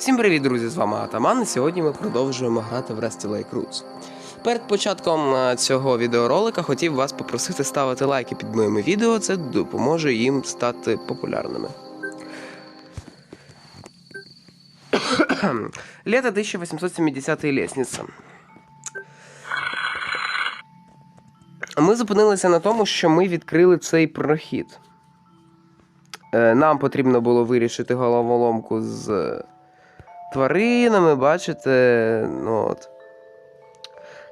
Всім привіт, друзі! З вами Атаман. І сьогодні ми продовжуємо грати в Rusty Lake Roots. Перед початком е, цього відеоролика хотів вас попросити ставити лайки під моїми відео, це допоможе їм стати популярними. Лето 1870 лестниця. Ми зупинилися на тому, що ми відкрили цей прохід. Е, Нам потрібно було вирішити головоломку з тваринами, бачите. Ну, от.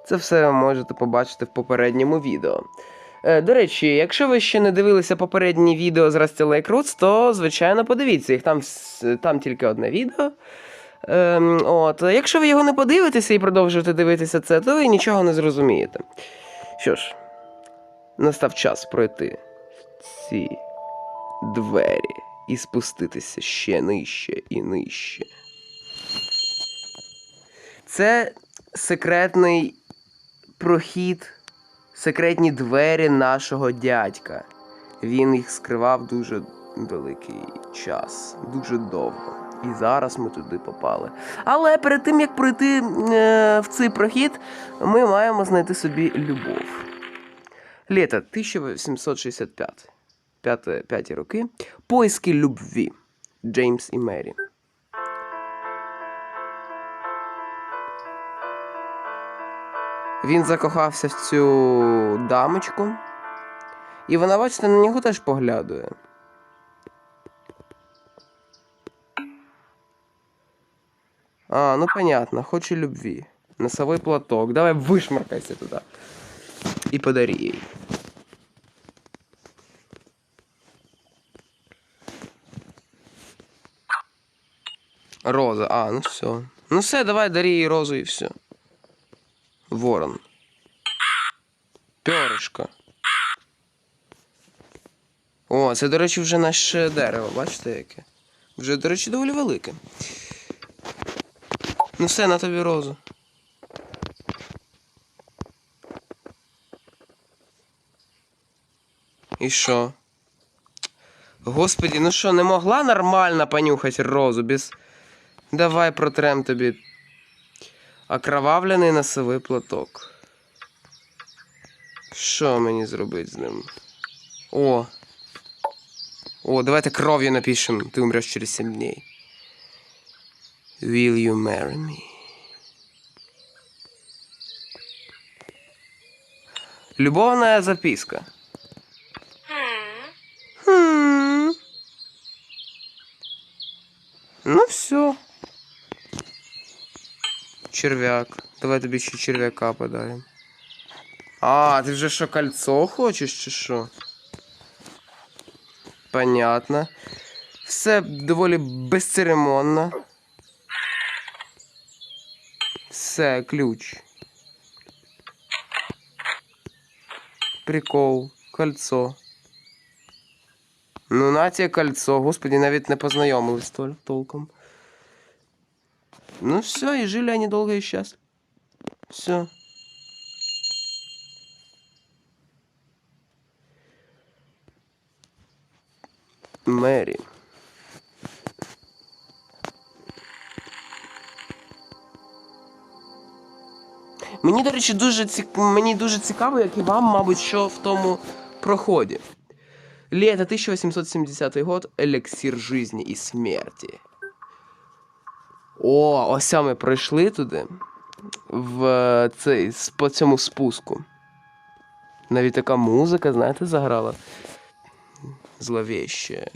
Це все ви можете побачити в попередньому відео. Е, До речі, якщо ви ще не дивилися попередні відео з Lake Roots, то, звичайно, подивіться їх. Там, там тільки одне відео. Ем, от. Якщо ви його не подивитеся і продовжуєте дивитися це, то ви нічого не зрозумієте. Що ж, настав час пройти ці двері і спуститися ще нижче і нижче. Це секретний прохід, секретні двері нашого дядька. Він їх скривав дуже великий час, дуже довго. І зараз ми туди попали. Але перед тим як пройти е, в цей прохід, ми маємо знайти собі любов. Літо 1865. П'яте, п'яті роки. Поиски любві. Джеймс і Мері. Він закохався в цю дамочку. І вона, бачите, на нього теж поглядує. А, ну понятно, хоче любві. Носовой платок. Давай вишмаркайся туди. І подари їй. Роза, а, ну все. Ну все, давай дари їй розу і все. Ворон. Перышко. О, це, до речі, вже наше дерево, бачите яке? Вже, до речі, доволі велике. Ну все, на тобі розу. І що? Господі, ну що, не могла нормально понюхати розу без. Давай протрем тобі окровавлений носовий платок. Що мені зробити з ним? О. О, давайте кров'ю напишем. Ти умреш через 7 дней. Will you marry me? Любовная записка. Ну все. Червяк. Давай тобі ще черв'яка подарим. А, ти вже що, кольцо хочеш чи що? Понятно. Все доволі безцеремонно. Все, ключ. Прикол, кольцо. Ну, на тебе кольцо. Господи, навіть не познайомились тол- толком. Ну все, и жили они долго и счастливо. Все. Мэри. Мені, до речі, дуже цік... мені дуже цікаво, як і вам, мабуть, що в тому проході. Лето 1870 год. Елексір жизни і смерті. О, ось ми пройшли туди. В цей, по цьому спуску. Навіть така музика, знаєте, заграла. Зловіще.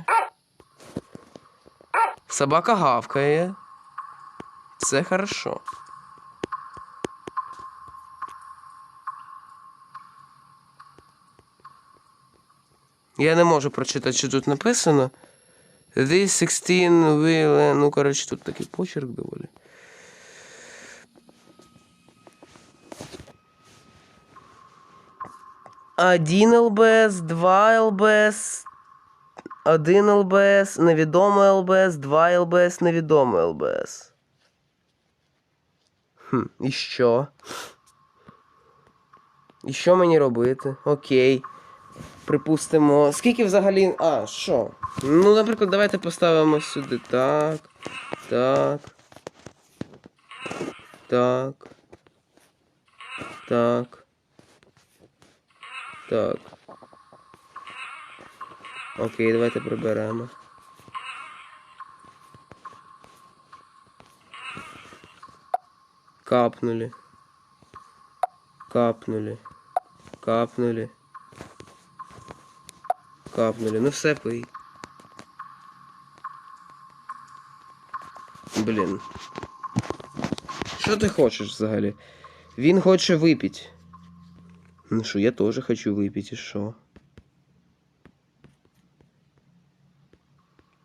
Собака гавкає. Це хорошо. Я не можу прочитати, що тут написано. This 16 will... Ну, коротше, тут такий почерк доволі. Один ЛБС, два ЛБС, один ЛБС, невідомий ЛБС, два ЛБС, невідомий ЛБС. Хм, і що? І що мені робити? Окей. Припустимо. Скільки взагалі. А, що? Ну, наприклад, давайте поставимо сюди так. Так. Так. Так. Так. Окей, давайте приберемо. Капнули. Капнули. Капнули. Капнули. Ну все пий. Блін. Що ти хочеш взагалі? Він хоче випити. Ну що, я теж хочу випити, і що?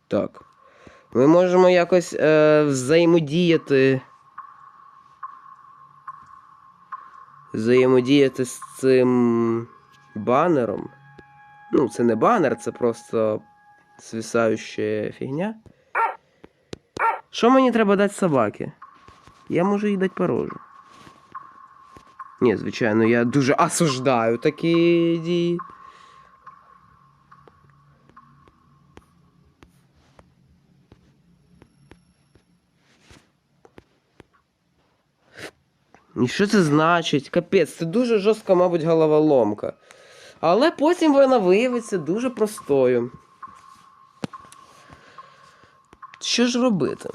Так. Ми можемо якось е, взаємодіяти. Взаємодіяти з цим банером. Ну, це не банер, це просто свисаюча фігня. Що мені треба дати собаки? Я можу їй дати порожу. Ні, звичайно, я дуже осуждаю такі дії. І що це значить? Капець, це дуже жорстка, мабуть, головоломка. Але потім вона виявиться дуже простою. Що ж робити?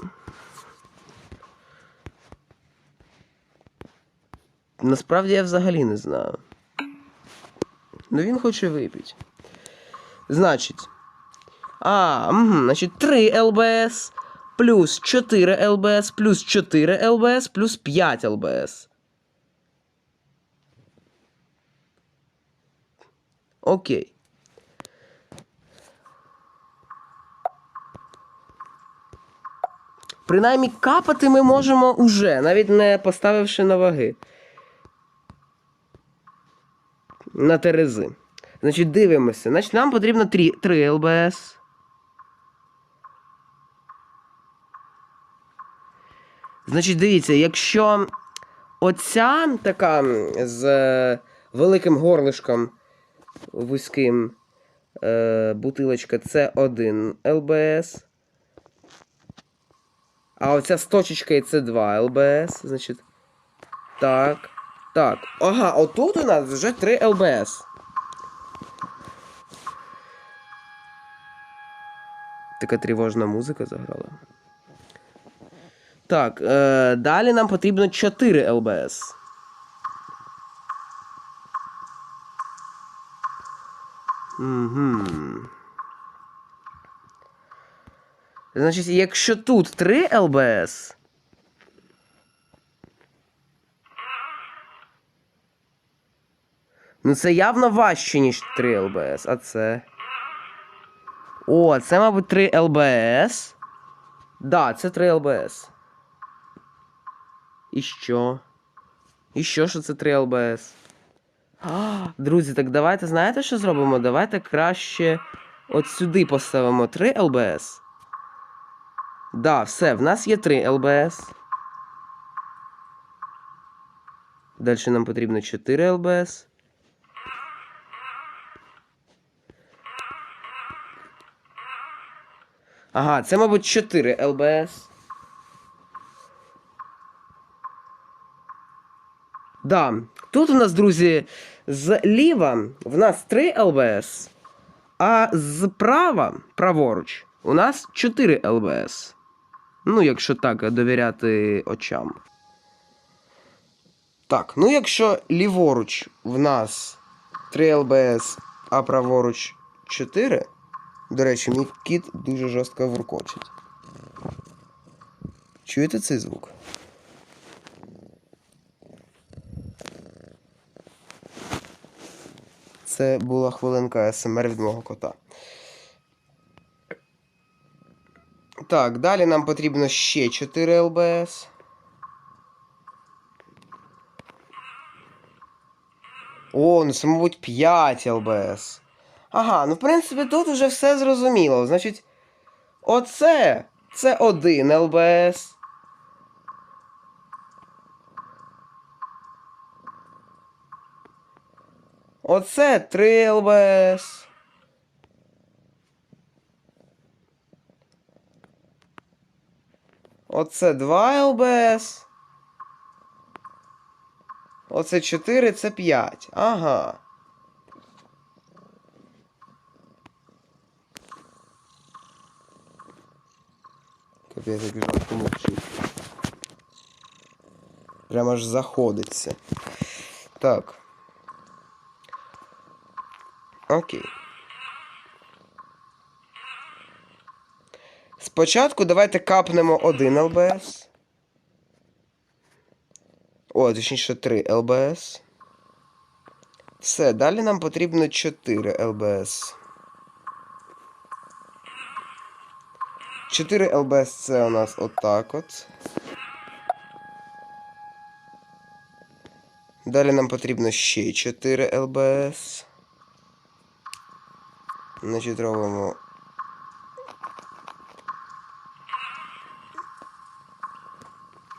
Насправді я взагалі не знаю. Ну він хоче випити. Значить. А, угу, значить 3 ЛБС плюс 4 ЛБС плюс 4 ЛБС плюс 5 ЛБС. Окей. Принаймні капати ми можемо уже, навіть не поставивши на ваги. На терези. Значить, дивимося. Значить, нам потрібно 3, 3 ЛБС. Значить, дивіться, якщо оця така з е, великим горлишком вузьким е, бутилочка це 1 ЛБС. А оця з точечкою це 2 ЛБС. Значить. Так. Так. Ага, отут у нас вже 3 ЛБС. Така тривожна музика заграла. Так, е, далі нам потрібно 4 ЛБС. Угу. Значить, якщо тут 3 ЛБС. Ну це явно важче, ніж 3 ЛБС, а це. О, це, мабуть, 3 ЛБС. Да, це 3 ЛБС. І що? І що, що це 3 ЛБС? А, друзі, так давайте знаєте, що зробимо? Давайте краще от сюди поставимо 3 ЛБС. Да, все, в нас є 3 ЛБС. Далі нам потрібно 4 ЛБС. Ага, це, мабуть, 4 ЛБС. Да. Тут у нас, друзі, зліва в нас 3 ЛБС, а справа, праворуч, у нас 4 ЛБС. Ну, якщо так довіряти очам. Так, ну якщо ліворуч в нас 3 ЛБС, а праворуч 4. До речі, мій кіт дуже жорстко вуркочить. Чуєте цей звук? Це була хвилинка СМР від мого кота. Так, далі нам потрібно ще 4 ЛБС. О, ну це, мабуть, 5 ЛБС. Ага, ну в принципі тут вже все зрозуміло. Значить, оце це 1 ЛБС. Оце 3 ЛБС. Оце 2 ЛБС. Оце 4, це 5. Ага. Капець, як жарко мовчить. Прямо аж заходиться. Так. Окей. Спочатку давайте капнемо один ЛБС. О, точніше 3 ЛБС. Все, далі нам потрібно 4 ЛБС. 4 ЛБС це у нас отак от. Далі нам потрібно ще 4 ЛБС. Значить, робимо.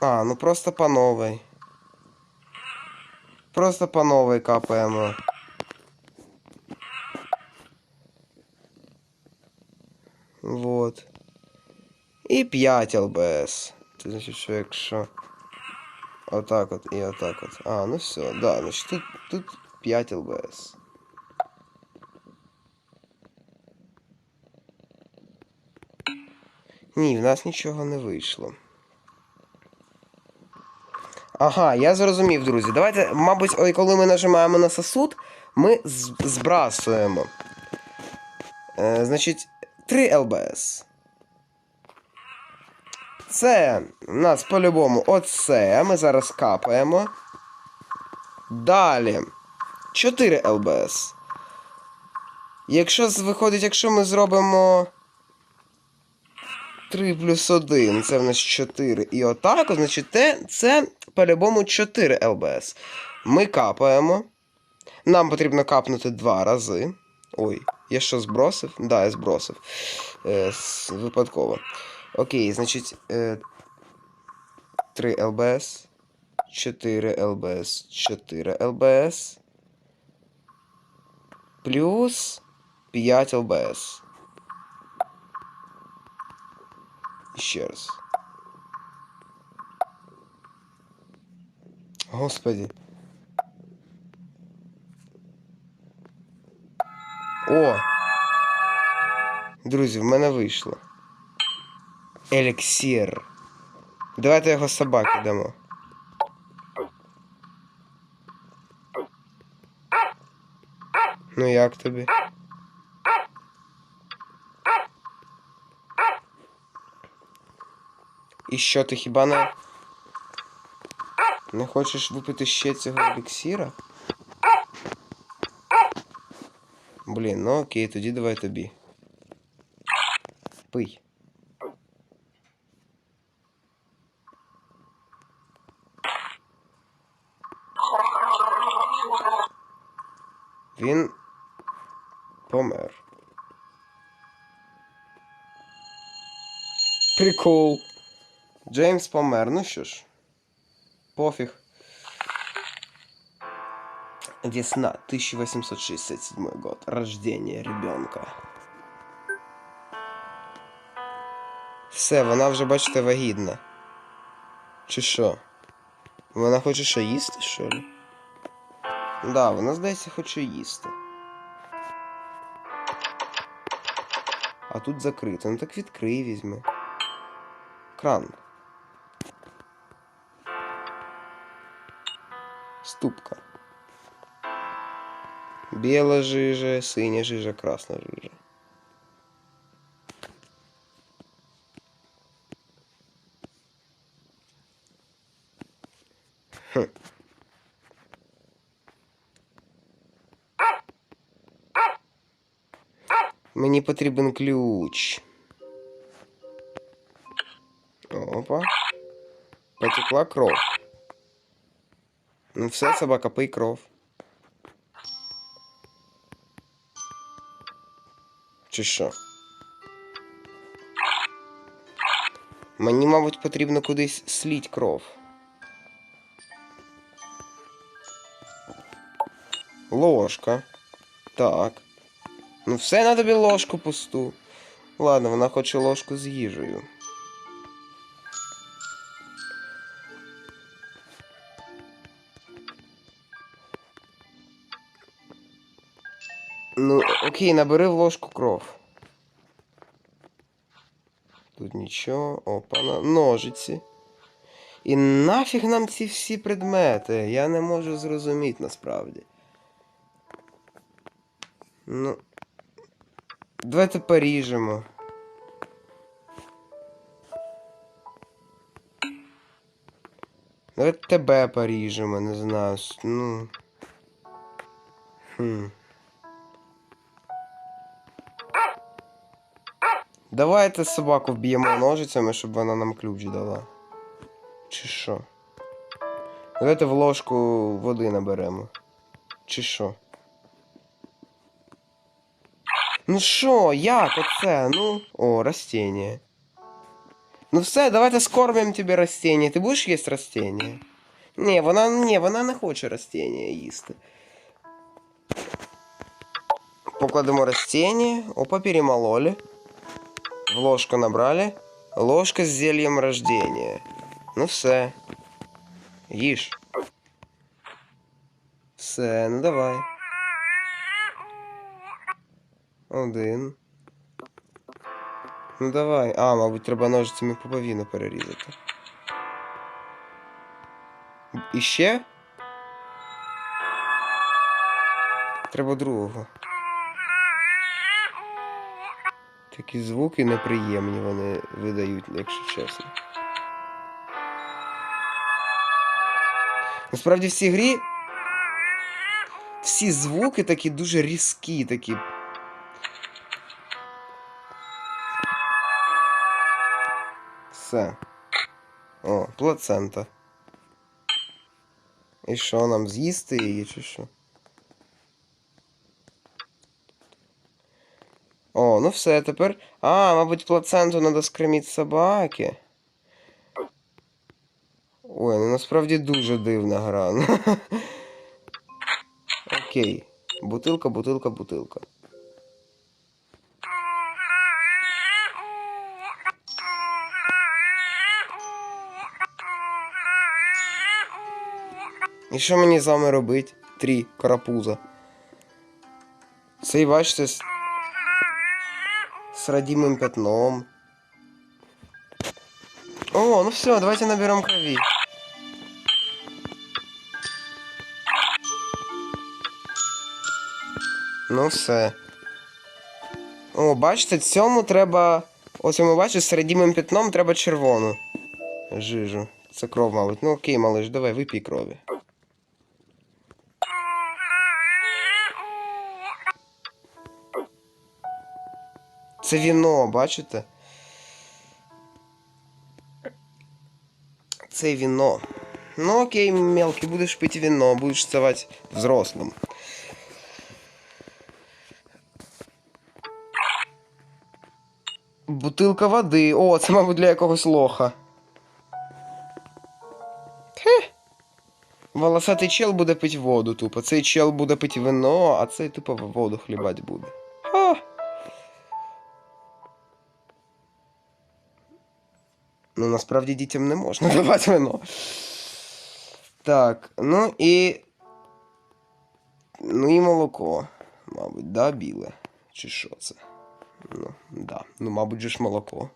А, ну просто по новой. Просто по новой капаємо. Вот. І 5 ЛБС. Це значить, що якщо. Отак от і отак от. А, ну все, да, значить тут, тут 5 ЛБС. Ні, в нас нічого не вийшло. Ага, я зрозумів, друзі. Давайте, мабуть, ой, коли ми нажимаємо на сосуд, ми збрасуємо. Е, значить, 3 ЛБС. Це у нас по-любому оце. Ми зараз капаємо. Далі. 4 ЛБС. Якщо виходить, якщо ми зробимо 3 плюс 1, це в нас 4. І отак, значить, те, це по-любому 4 ЛБС. Ми капаємо. Нам потрібно капнути два рази. Ой, я що збросив? Да, я збросив. Е, випадково. Окей, значить. Е, 3 ЛБС. 4 ЛБС. 4 ЛБС. Плюс 5 ЛБС. І Ще раз. Господи. О! Друзі, в мене вийшло. Еліксір. Давайте його собаки дамо. Ну як тобі? І що ти хіба не. Не хочеш випити ще цього еліксіра? Блін, ну окей, тоді давай тобі. Пий. Він помер. Прикол. Джеймс помер. Ну що ж. Пофіг. Весна 1867 год. Рождение ребенка. Все, вона вже, бачите, вагітна. Чи що? Вона хоче що їсти, що ли? Да, вона, здається, хоче їсти. А тут закрито. Ну так відкрий візьми. Кран. Ступка. Біла жижа, синя жижа, красна жижа. Хм. Мені потрібен ключ. Опа. Потекла кров. Ну все, собака, пий кров. Чи що? Мені, мабуть, потрібно кудись сліть кров. Ложка. Так. Ну все на тобі ложку пусту. Ладно, вона хоче ложку з їжею. Ну, окей, набери в ложку кров. Тут нічого. Опа, ножиці. І нафіг нам ці всі предмети? Я не можу зрозуміти насправді. Ну. Давайте поріжемо. Давайте тебе поріжемо, не знаю. Ну. Хм. Давайте собаку вб'ємо ножицями, щоб вона нам ключ дала. Чи що? Давайте в ложку води наберемо. Чи що? Ну що, як оце? Ну. О, растение. Ну все, давайте скормим тебе растение. Ти будеш їсти растение? Ні, вона, ні, вона не хоче растение їсти. Покладемо растение. Опа, перемололи. В ложку набрали. Ложка з зельем рождения. Ну все. Їж. Все, ну давай. Один. Ну давай. А, мабуть, треба ножицями пуповину перерізати. І ще? Треба другого. Такі звуки неприємні вони видають, якщо чесно. Насправді в цій грі всі звуки такі дуже різкі, такі. Все. О, плацента. І що нам з'їсти її чи що? О, ну все, тепер. А, мабуть, плаценту треба скриміти собаки. Ой, ну насправді дуже дивна гра. Окей. Бутилка, бутилка, бутилка. І що мені з вами робить? Три карапуза. Цей бачите з родимим пятном. О, ну все, давайте наберем крови. Ну все. О, бачите, цьому треба. Ось ми бачите, з родимим пятном треба червону. Жижу. Це кров, мабуть. Ну окей, малиш, давай, випій крові. Це віно, бачите? Це віно. Ну окей, мелкий, будеш пити віно, будеш ставати взрослим. Бутилка води. О, це, мабуть, для якогось лоха. Хе. Волосатий чел буде пити воду тупо. Цей чел буде пити вино, а цей тупо воду хлібать буде. Ну, насправді дітям не можна давати вино. Так, ну і. Ну і молоко. Мабуть, да, біле. Чи що це? Ну, да. Ну, мабуть, же ж молоко.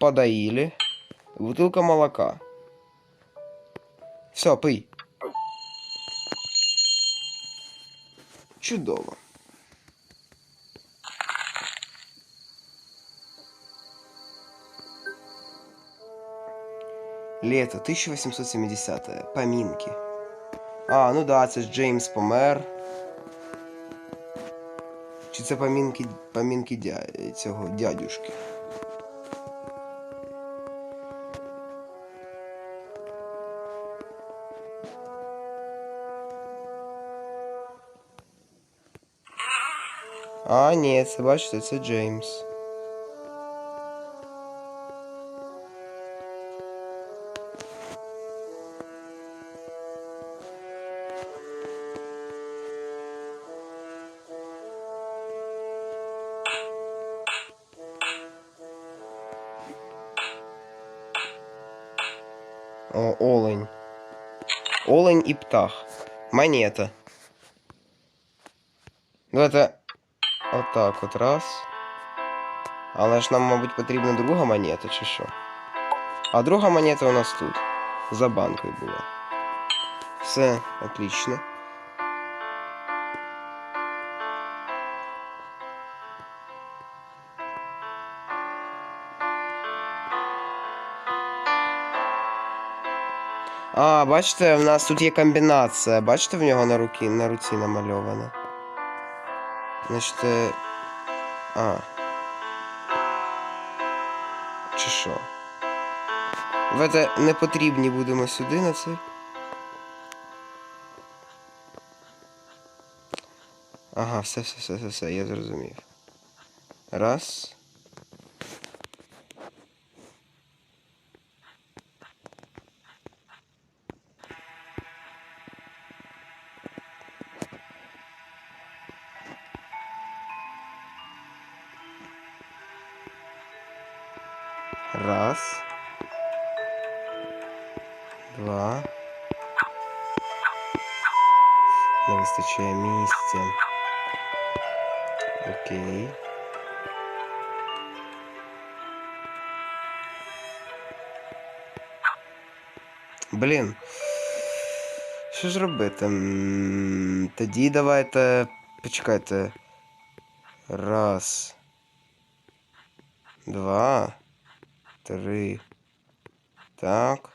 Подоїли. Бутилка молока. Все, пий. Чудово. Лето 1870 Помінки. А, ну да, це ж Джеймс помер. Чи це помінки, помінки дя... цього дядюшки? А, ні, це бачите, це Джеймс. Камень и птах. Монета. Ну это вот так вот раз. Але ж нам, мабуть, потрібна друга монета, чи що. А друга монета у нас тут. За банкою була. Все, отлично. А, бачите, в нас тут є комбінація. Бачите, в нього на руці, на руці намальована. Значить. е, А. Чи що? Давайте не потрібні будемо сюди на це. Ага, все, все, все, все, все, я зрозумів. Раз. Окей. Блін. Що ж робити? Тоді давайте. Почекайте. Раз. Два. Три. Так.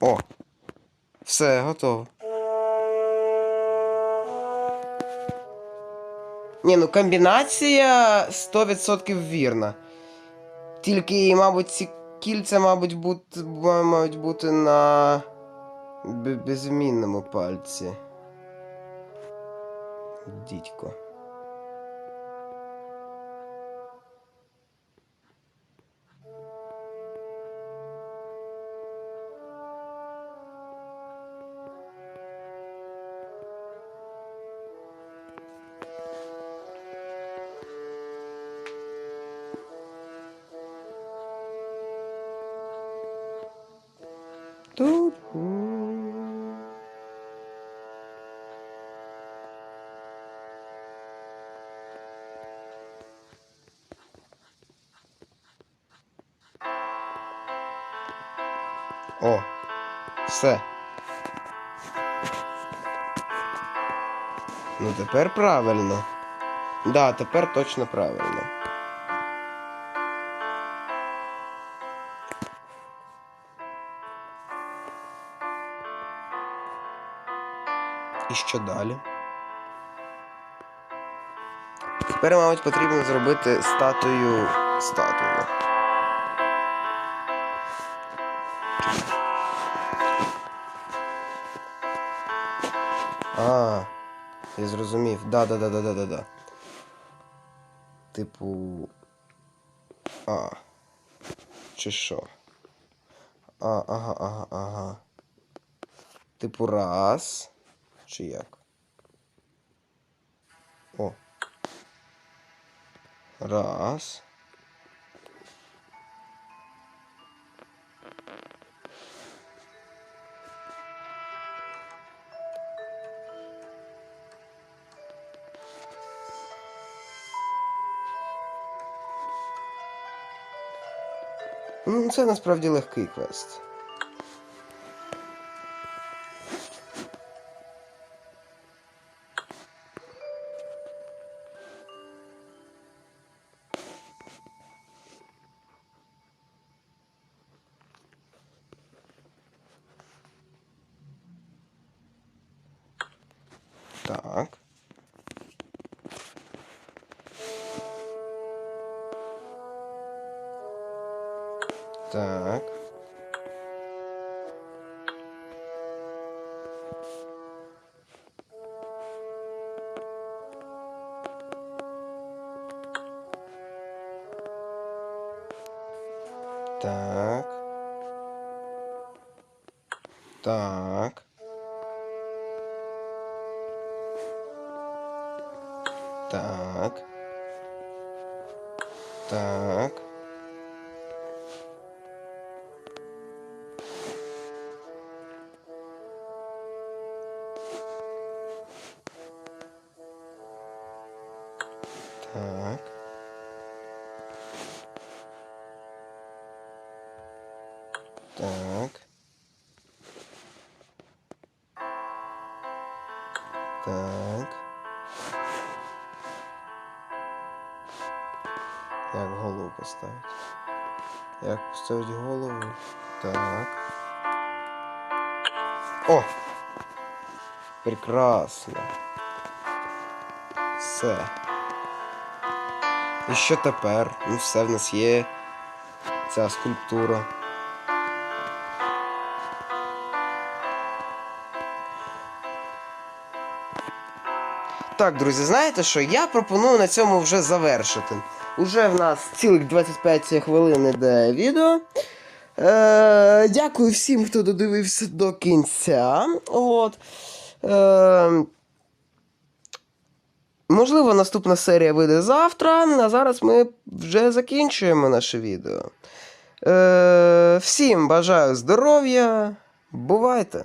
О! Все, готово. Ні, ну комбінація 100% вірна. Тільки, мабуть, ці кільця, мабуть, бути, мають бути на безмінному пальці. Дідько. Все. Ну тепер правильно. Да, тепер точно правильно. І що далі? Тепер, мабуть, потрібно зробити статую статую. Я зрозумів. Да, да, да, да, да, да, да. Типу. А. Чи що? А, ага, ага, ага. Типу раз. Чи як? О. Раз. Це насправді легкий квест. Так. Так. Так. Так. Так. О! Прекрасно. Все. І що тепер? Ну все в нас є ця скульптура. Так, друзі, знаєте що? Я пропоную на цьому вже завершити. Уже в нас цілих 25 хвилин іде відео. Е, дякую всім, хто додивився до кінця. От. Е, можливо, наступна серія вийде завтра, а зараз ми вже закінчуємо наше відео. Е, всім бажаю здоров'я. Бувайте!